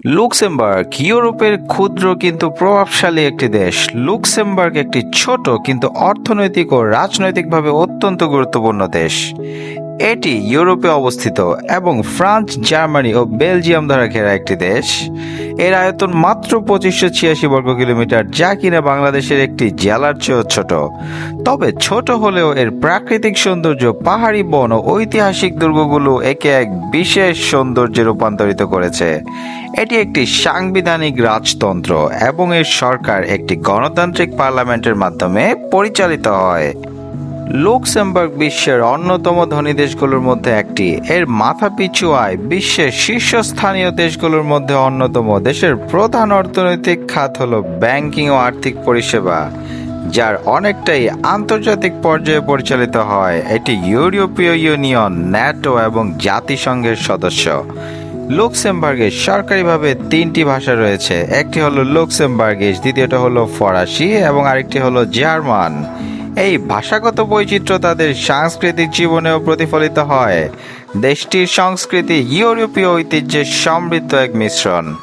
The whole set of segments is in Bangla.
লুক্সেমবার্গ, ইউরোপের ক্ষুদ্র কিন্তু প্রভাবশালী একটি দেশ। লুক্সেমবার্গ একটি ছোট কিন্তু অর্থনৈতিক ও রাজনৈতিকভাবে অত্যন্ত গুরুত্বপূর্ণ দেশ। এটি ইউরোপে অবস্থিত এবং ফ্রান্স, জার্মানি ও বেলজিয়াম দ্বারা ঘেরা একটি দেশ। এর আয়তন মাত্র পঁচিশশো ছিয়াশি বর্গ কিলোমিটার, যা কিনা বাংলাদেশের একটি জেলার চেয়েও ছোট। তবে ছোট হলেও এর প্রাকৃতিক সৌন্দর্য, পাহাড়ি বন ও ঐতিহাসিক দুর্গগুলো একে এক বিশেষ সৌন্দর্যে রূপান্তরিত করেছে। এটি একটি সাংবিধানিক রাজতন্ত্র এবং এর সরকার একটি গণতান্ত্রিক পার্লামেন্টের মাধ্যমে পরিচালিত হয়। লুক্সেমবার্গ বিশ্বের অন্যতম ধনী দেশগুলোর মধ্যে একটি। এর মাথাপিছু আয় বিশ্বের শীর্ষস্থানীয় দেশগুলোর মধ্যে অন্যতম। দেশের প্রধান অর্থনৈতিক খাত হলো ব্যাংকিং ও আর্থিক পরিষেবা, যার অনেকটাই আন্তর্জাতিক পর্যায়ে পরিচালিত হয়। এটি ইউরোপীয় ইউনিয়ন, ন্যাটো এবং জাতিসংঘের সদস্য। লুক্সেমবার্গের সরকারিভাবে তিনটি ভাষা রয়েছে। একটি হলো লুক্সেমবার্গিশ দ্বিতীয়টা হলো ফরাসি এবং আরেকটি হলো জার্মান। এই ভাষাগত বৈচিত্র্য তাদের সাংস্কৃতিক জীবনেও প্রতিফলিত হয়। দেশটির সংস্কৃতি ইউরোপীয় ঐতিহ্যের সমৃদ্ধ এক মিশ্রণ।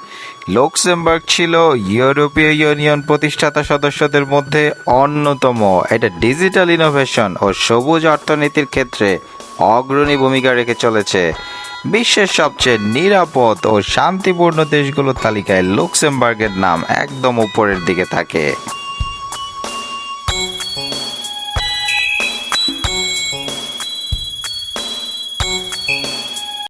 লুক্সেমবার্গ ছিল ইউরোপীয় ইউনিয়ন প্রতিষ্ঠাতা সদস্যদের মধ্যে অন্যতম। এটা ডিজিটাল ইনোভেশন ও সবুজ অর্থনীতির ক্ষেত্রে অগ্রণী ভূমিকা রেখে চলেছে। বিশ্বের সবচেয়ে নিরাপদ ও শান্তিপূর্ণ দেশগুলোর তালিকায় লুক্সেমবার্গের নাম একদম উপরের দিকে থাকে।